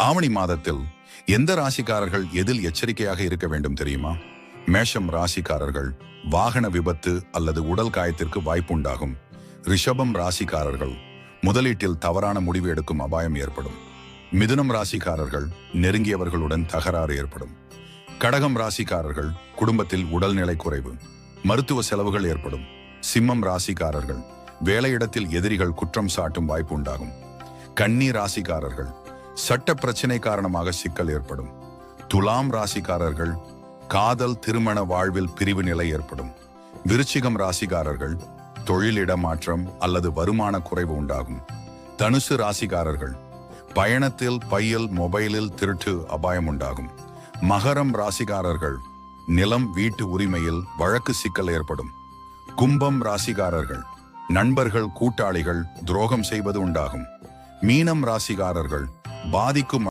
ஆவணி மாதத்தில் எந்த ராசிக்காரர்கள் எதில் எச்சரிக்கையாக இருக்க வேண்டும் தெரியுமா? மேஷம் ராசிக்காரர்கள் வாகன விபத்து அல்லது உடல் காயத்திற்கு வாய்ப்புண்டாகும். ரிஷபம் ராசிக்காரர்கள் முதலீட்டில் தவறான முடிவு எடுக்கும் அபாயம் ஏற்படும். மிதுனம் ராசிக்காரர்கள் நெருங்கியவர்களுடன் தகராறு ஏற்படும். கடகம் ராசிக்காரர்கள் குடும்பத்தில் உடல்நிலை குறைவு மருத்துவ செலவுகள் ஏற்படும். சிம்மம் ராசிக்காரர்கள் வேலையிடத்தில் எதிரிகள் குற்றம் சாட்டும் வாய்ப்பு உண்டாகும் கன்னி ராசிக்காரர்கள் சட்ட பிரச்சனை காரணமாக சிக்கல் ஏற்படும். துலாம் ராசிக்காரர்கள் காதல் திருமண வாழ்வில் பிரிவு நிலை ஏற்படும். விருச்சிகம் ராசிக்காரர்கள் தொழிலிட மாற்றம் அல்லது வருமான குறைவு உண்டாகும். தனுசு ராசிக்காரர்கள் பயணத்தில் பையில் மொபைலில் திருட்டு அபாயம் உண்டாகும். மகரம் ராசிக்காரர்கள் நிலம் வீட்டு உரிமையில் வழக்கு சிக்கல் ஏற்படும். கும்பம் ராசிக்காரர்கள் நண்பர்கள் கூட்டாளிகள் துரோகம் செய்வது உண்டாகும். மீனம் ராசிக்காரர்கள் பாதிக்கும்